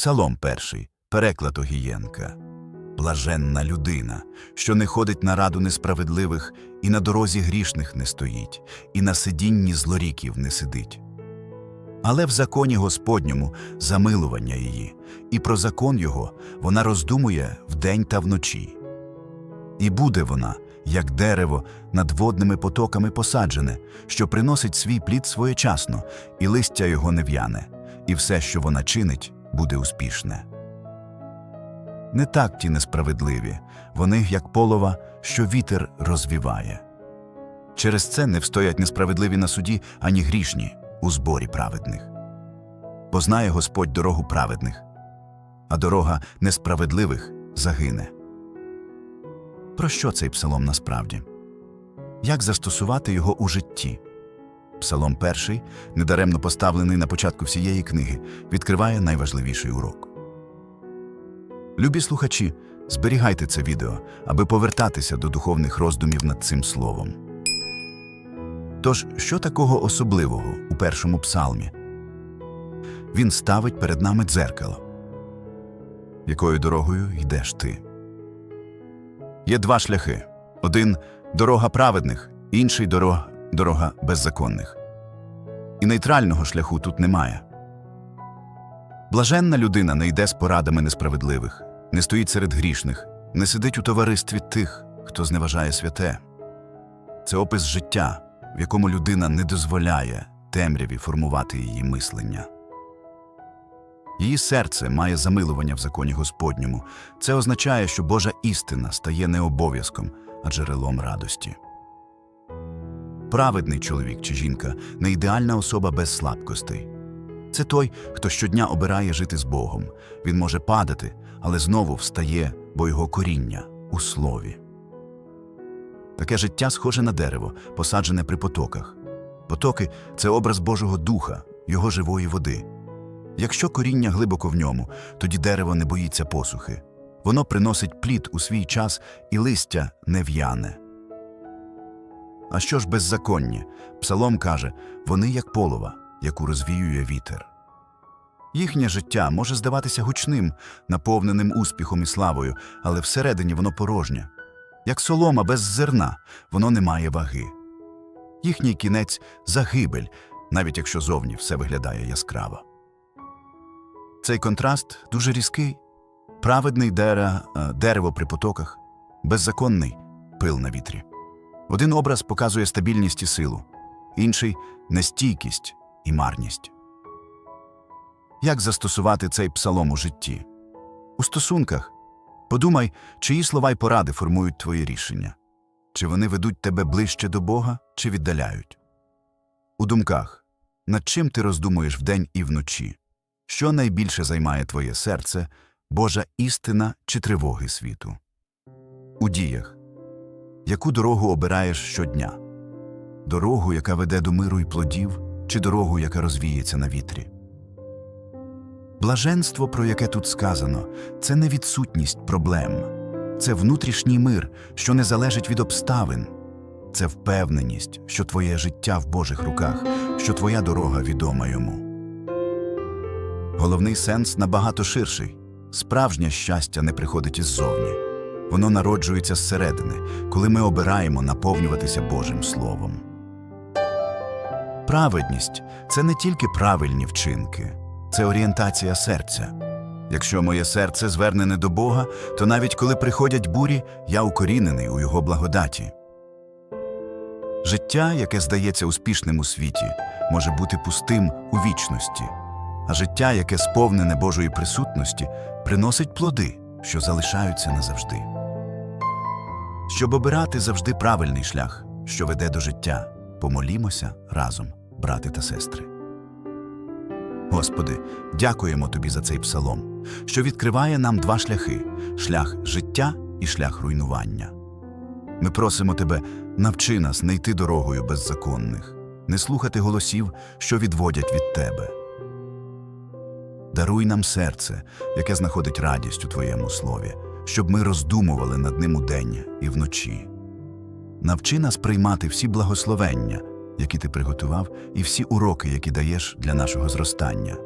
Псалом перший, переклад Огієнка. Блаженна людина, що не ходить на раду несправедливих, і на дорозі грішних не стоїть, і на сидінні злоріків не сидить. Але в законі Господньому замилування її, і про закон його вона роздумує вдень та вночі. І буде вона, як дерево, над водними потоками посаджене, що приносить свій плід своєчасно, і листя його не в'яне, і все, що вона чинить, буде успішне. Не так ті несправедливі, вони, як полова, що вітер розвіває. Через це не встоять несправедливі на суді, ані грішні у зборі праведних. Бо знає Господь дорогу праведних, а дорога несправедливих загине. Про що цей псалом насправді? Як застосувати його у житті? Псалом перший, недаремно поставлений на початку всієї книги, відкриває найважливіший урок. Любі слухачі, зберігайте це відео, аби повертатися до духовних роздумів над цим словом. Тож, що такого особливого у першому псалмі? Він ставить перед нами дзеркало. Якою дорогою йдеш ти? Є два шляхи: один дорога праведних, інший дорога, дорога беззаконних. І нейтрального шляху тут немає. Блаженна людина не йде з порадами несправедливих, не стоїть серед грішних, не сидить у товаристві тих, хто зневажає святе. Це опис життя, в якому людина не дозволяє темряві формувати її мислення. Її серце має замилування в законі Господньому. Це означає, що Божа істина стає не обов'язком, а джерелом радості. Праведний чоловік чи жінка не ідеальна особа без слабкостей. Це той, хто щодня обирає жити з Богом. Він може падати, але знову встає, бо його коріння у слові. Таке життя схоже на дерево, посаджене при потоках. Потоки це образ Божого духа, його живої води. Якщо коріння глибоко в ньому, тоді дерево не боїться посухи. Воно приносить плід у свій час і листя не в'яне. А що ж беззаконні? Псалом каже, вони як полова, яку розвіює вітер. Їхнє життя може здаватися гучним, наповненим успіхом і славою, але всередині воно порожнє. Як солома без зерна, воно не має ваги. Їхній кінець загибель, навіть якщо зовні все виглядає яскраво. Цей контраст дуже різкий. Праведний е, дерево при потоках, беззаконний пил на вітрі. Один образ показує стабільність і силу, інший нестійкість і марність. Як застосувати цей псалом у житті? У стосунках подумай, чиї слова й поради формують твої рішення, чи вони ведуть тебе ближче до Бога, чи віддаляють. У думках над чим ти роздумуєш вдень і вночі? Що найбільше займає твоє серце, Божа істина чи тривоги світу? У діях яку дорогу обираєш щодня? Дорогу, яка веде до миру й плодів, чи дорогу, яка розвіється на вітрі? Блаженство, про яке тут сказано, це не відсутність проблем, це внутрішній мир, що не залежить від обставин, це впевненість, що твоє життя в Божих руках, що твоя дорога відома йому. Головний сенс набагато ширший. Справжнє щастя не приходить іззовні. Воно народжується зсередини, коли ми обираємо наповнюватися Божим Словом. Праведність це не тільки правильні вчинки, це орієнтація серця. Якщо моє серце звернене до Бога, то навіть коли приходять бурі, я укорінений у Його благодаті. Життя, яке здається успішним у світі, може бути пустим у вічності, а життя, яке сповнене Божої присутності, приносить плоди, що залишаються назавжди. Щоб обирати завжди правильний шлях, що веде до життя, помолімося разом, брати та сестри. Господи, дякуємо Тобі за цей псалом, що відкриває нам два шляхи шлях життя і шлях руйнування. Ми просимо Тебе, навчи нас не йти дорогою беззаконних, не слухати голосів, що відводять від Тебе. Даруй нам серце, яке знаходить радість у Твоєму слові, щоб ми роздумували над ним удень і вночі. Навчи нас приймати всі благословення, які ти приготував, і всі уроки, які даєш для нашого зростання.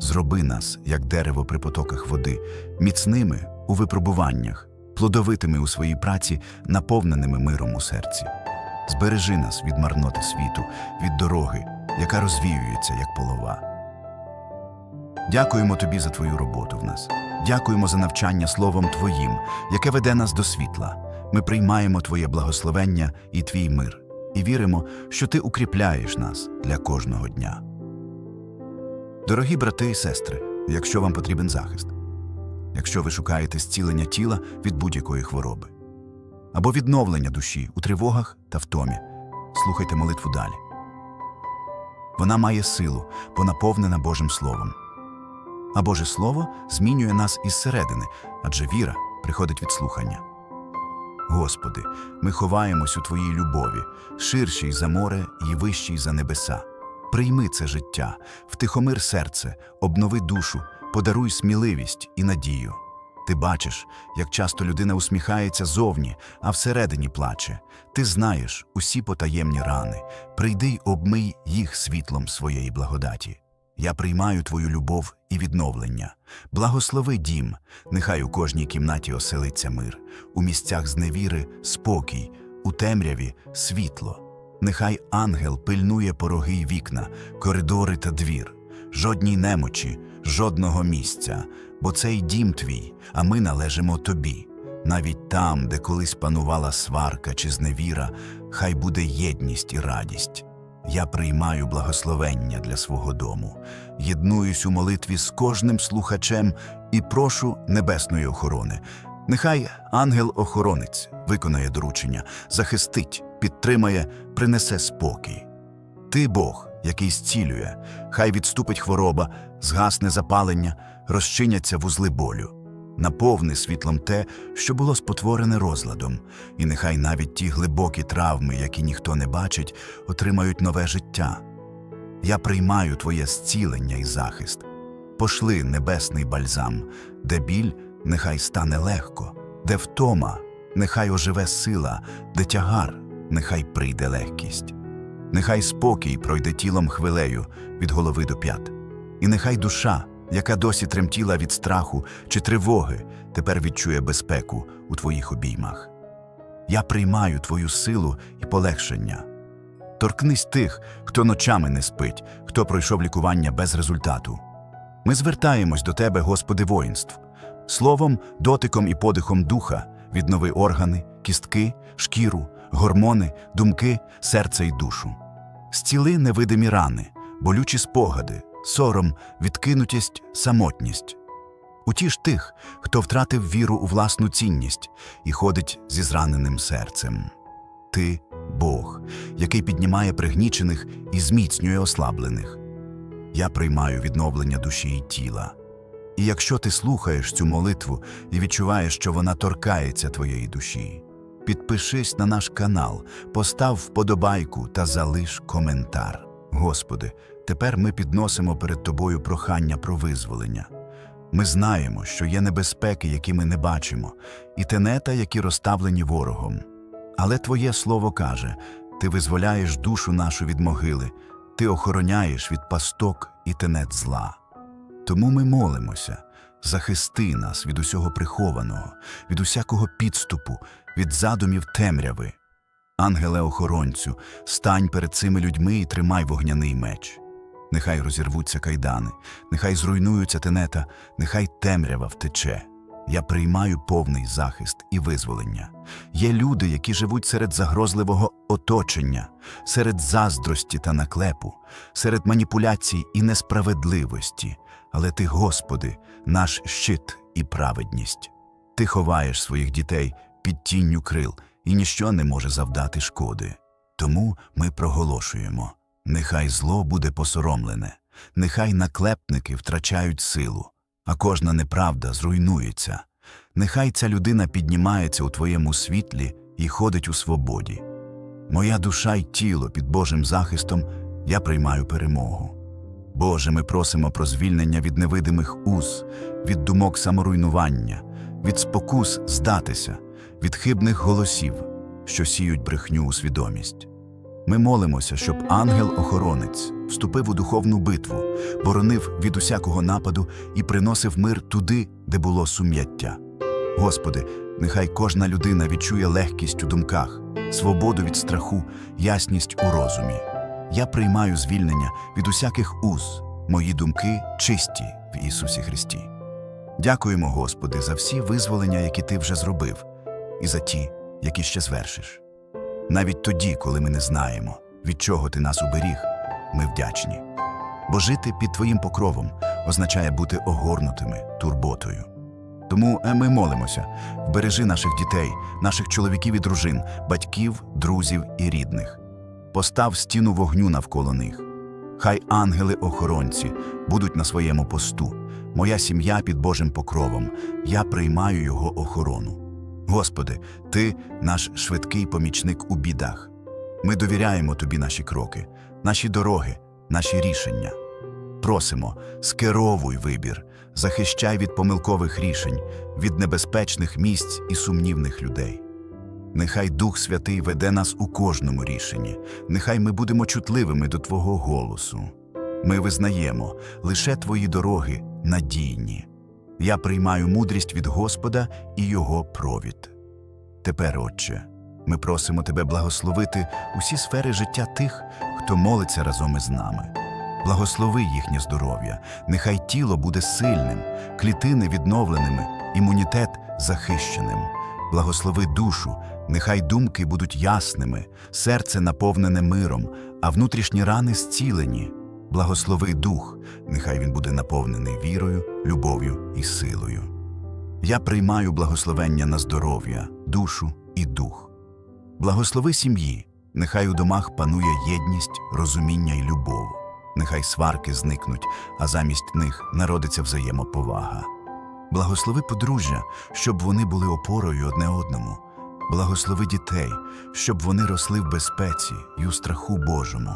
Зроби нас, як дерево при потоках води, міцними у випробуваннях, плодовитими у своїй праці, наповненими миром у серці. Збережи нас від марноти світу, від дороги, яка розвіюється, як полова. Дякуємо тобі за твою роботу в нас. Дякуємо за навчання Словом Твоїм, яке веде нас до світла. Ми приймаємо Твоє благословення і Твій мир, і віримо, що Ти укріпляєш нас для кожного дня. Дорогі брати і сестри, якщо вам потрібен захист, якщо ви шукаєте зцілення тіла від будь-якої хвороби або відновлення душі у тривогах та втомі, слухайте молитву далі. Вона має силу, бо наповнена Божим Словом. А Боже Слово змінює нас із середини, адже віра приходить від слухання. Господи, ми ховаємось у Твоїй любові, ширшій за море і вищій за небеса. Прийми це життя, втихомир серце, обнови душу, подаруй сміливість і надію. Ти бачиш, як часто людина усміхається зовні, а всередині плаче. Ти знаєш усі потаємні рани. Прийди й обмий їх світлом своєї благодаті. Я приймаю твою любов і відновлення. Благослови дім, нехай у кожній кімнаті оселиться мир, у місцях зневіри спокій, у темряві світло. Нехай ангел пильнує пороги й вікна, коридори та двір, жодній немочі, жодного місця, бо цей дім твій, а ми належимо тобі. Навіть там, де колись панувала сварка чи зневіра, хай буде єдність і радість. Я приймаю благословення для свого дому, єднуюсь у молитві з кожним слухачем і прошу небесної охорони. Нехай ангел-охоронець виконає доручення, захистить, підтримає, принесе спокій. Ти Бог, який зцілює, хай відступить хвороба, згасне запалення, розчиняться вузли болю. Наповни світлом те, що було спотворене розладом, і нехай навіть ті глибокі травми, які ніхто не бачить, отримають нове життя. Я приймаю Твоє зцілення і захист. Пошли небесний бальзам, де біль нехай стане легко, де втома, нехай оживе сила, де тягар, нехай прийде легкість. Нехай спокій пройде тілом хвилею від голови до п'ят, і нехай душа, яка досі тремтіла від страху чи тривоги, тепер відчує безпеку у твоїх обіймах. Я приймаю твою силу і полегшення. Торкнись тих, хто ночами не спить, хто пройшов лікування без результату. Ми звертаємось до Тебе, Господи воїнств, словом, дотиком і подихом духа, віднови органи, кістки, шкіру, гормони, думки, серце і душу. Зціли невидимі рани, болючі спогади, сором, відкинутість, самотність. Утіш тих, хто втратив віру у власну цінність і ходить зі зраненим серцем. Ти Бог, який піднімає пригнічених і зміцнює ослаблених. Я приймаю відновлення душі і тіла. І якщо ти слухаєш цю молитву і відчуваєш, що вона торкається твоєї душі, підпишись на наш канал, постав вподобайку та залиш коментар. Господи, тепер ми підносимо перед Тобою прохання про визволення. Ми знаємо, що є небезпеки, які ми не бачимо, і тенета, які розставлені ворогом. Але Твоє Слово каже: Ти визволяєш душу нашу від могили, Ти охороняєш від пасток і тенет зла. Тому ми молимося, захисти нас від усього прихованого, від усякого підступу, від задумів темряви. Ангеле охоронцю, стань перед цими людьми і тримай вогняний меч. Нехай розірвуться кайдани, нехай зруйнуються тенета, нехай темрява втече. Я приймаю повний захист і визволення. Є люди, які живуть серед загрозливого оточення, серед заздрості та наклепу, серед маніпуляцій і несправедливості. Але ти, Господи, наш щит і праведність. Ти ховаєш своїх дітей під тінню крил, і ніщо не може завдати шкоди. Тому ми проголошуємо: нехай зло буде посоромлене, нехай наклепники втрачають силу, а кожна неправда зруйнується. Нехай ця людина піднімається у твоєму світлі і ходить у свободі. Моя душа й тіло під Божим захистом я приймаю перемогу. Боже, ми просимо про звільнення від невидимих уз, від думок саморуйнування, від спокус здатися, від хибних голосів, що сіють брехню у свідомість. Ми молимося, щоб ангел-охоронець вступив у духовну битву, боронив від усякого нападу і приносив мир туди, де було сум'яття. Господи, нехай кожна людина відчує легкість у думках, свободу від страху, ясність у розумі. Я приймаю звільнення від усяких уз, мої думки чисті в Ісусі Христі. Дякуємо, Господи, за всі визволення, які Ти вже зробив, і за ті, які ще звершиш. Навіть тоді, коли ми не знаємо, від чого ти нас уберіг, ми вдячні. Бо жити під Твоїм покровом означає бути огорнутими турботою. Тому е, ми молимося, вбережи наших дітей, наших чоловіків і дружин, батьків, друзів і рідних. Постав стіну вогню навколо них. Хай ангели-охоронці будуть на своєму посту. Моя сім'я під Божим покровом. Я приймаю його охорону. Господи, Ти наш швидкий помічник у бідах. Ми довіряємо Тобі наші кроки, наші дороги, наші рішення. Просимо, скеровуй вибір, захищай від помилкових рішень, від небезпечних місць і сумнівних людей. Нехай Дух Святий веде нас у кожному рішенні, нехай ми будемо чутливими до Твого голосу. Ми визнаємо, лише Твої дороги надійні. Я приймаю мудрість від Господа і Його провід. Тепер, Отче, ми просимо Тебе благословити усі сфери життя тих, хто молиться разом із нами. Благослови їхнє здоров'я, нехай тіло буде сильним, клітини відновленими, імунітет захищеним. Благослови душу, нехай думки будуть ясними, серце наповнене миром, а внутрішні рани зцілені. Благослови дух, нехай він буде наповнений вірою, любов'ю і силою. Я приймаю благословення на здоров'я, душу і дух. Благослови сім'ї, нехай у домах панує єдність, розуміння і любов. Нехай сварки зникнуть, а замість них народиться взаємоповага. Благослови подружжя, щоб вони були опорою одне одному. Благослови дітей, щоб вони росли в безпеці і у страху Божому.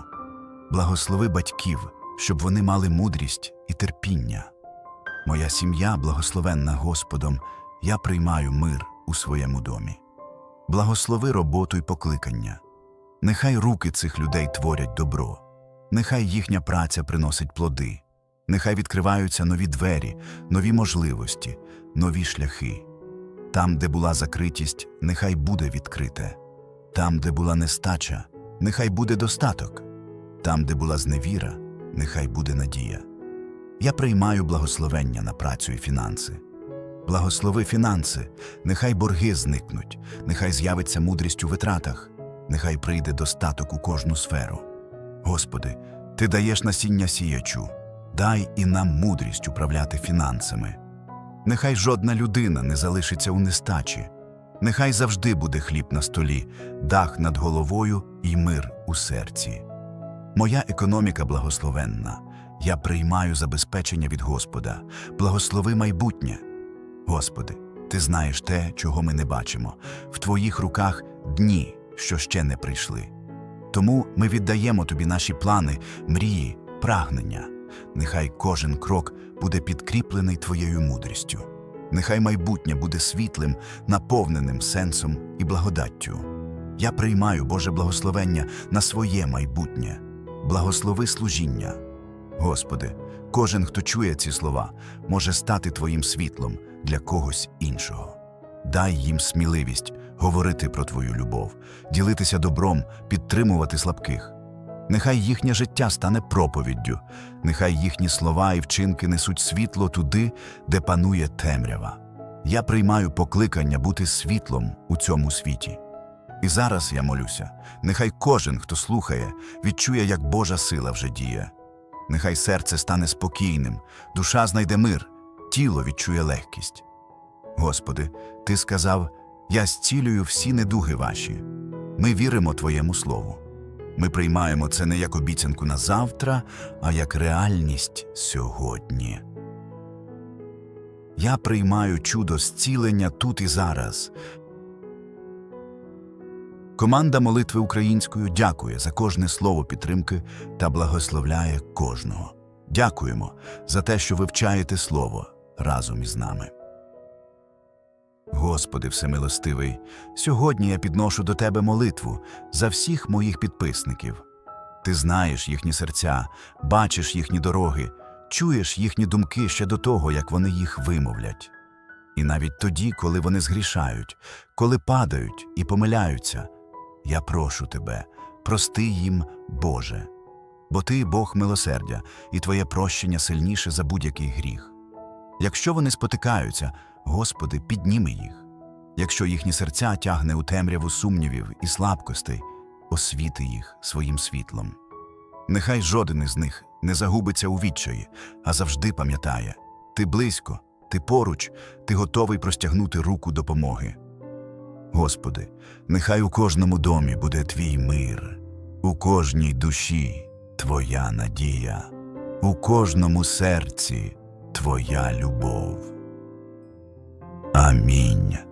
Благослови батьків, щоб вони мали мудрість і терпіння. Моя сім'я, благословенна Господом, я приймаю мир у своєму домі. Благослови роботу й покликання. Нехай руки цих людей творять добро, нехай їхня праця приносить плоди, нехай відкриваються нові двері, нові можливості, нові шляхи. Там, де була закритість, нехай буде відкрите. Там, де була нестача, нехай буде достаток. Там, де була зневіра, нехай буде надія. Я приймаю благословення на працю і фінанси. Благослови фінанси, нехай борги зникнуть, нехай з'явиться мудрість у витратах, нехай прийде достаток у кожну сферу. Господи, Ти даєш насіння сіячу, дай і нам мудрість управляти фінансами. Нехай жодна людина не залишиться у нестачі, нехай завжди буде хліб на столі, дах над головою і мир у серці. Моя економіка благословенна. Я приймаю забезпечення від Господа. Благослови майбутнє. Господи, Ти знаєш те, чого ми не бачимо. В Твоїх руках дні, що ще не прийшли. Тому ми віддаємо Тобі наші плани, мрії, прагнення. Нехай кожен крок буде підкріплений Твоєю мудрістю. Нехай майбутнє буде світлим, наповненим сенсом і благодаттю. Я приймаю Боже благословення на своє майбутнє. Благослови служіння. Господи, кожен, хто чує ці слова, може стати Твоїм світлом для когось іншого. Дай їм сміливість говорити про Твою любов, ділитися добром, підтримувати слабких. Нехай їхнє життя стане проповіддю, нехай їхні слова і вчинки несуть світло туди, де панує темрява. Я приймаю покликання бути світлом у цьому світі. І зараз я молюся, нехай кожен, хто слухає, відчує, як Божа сила вже діє. Нехай серце стане спокійним, душа знайде мир, тіло відчує легкість. Господи, Ти сказав: Я зцілюю всі недуги ваші. Ми віримо Твоєму Слову. Ми приймаємо це не як обіцянку на завтра, а як реальність сьогодні. Я приймаю чудо зцілення тут і зараз. Команда молитви українською дякує за кожне слово підтримки та благословляє кожного. Дякуємо за те, що вивчаєте слово разом із нами. Господи Всемилостивий, сьогодні я підношу до Тебе молитву за всіх моїх підписників. Ти знаєш їхні серця, бачиш їхні дороги, чуєш їхні думки ще до того, як вони їх вимовлять. І навіть тоді, коли вони згрішають, коли падають і помиляються, я прошу тебе, прости їм, Боже, бо ти Бог милосердя, і твоє прощення сильніше за будь-який гріх. Якщо вони спотикаються, Господи, підніми їх. Якщо їхні серця тягне у темряву сумнівів і слабкостей, освіти їх своїм світлом. Нехай жоден із них не загубиться у відчаї, а завжди пам'ятає ти близько, ти поруч, ти готовий простягнути руку допомоги. Господи, нехай у кожному домі буде твій мир, у кожній душі Твоя надія, у кожному серці Твоя любов. Амінь.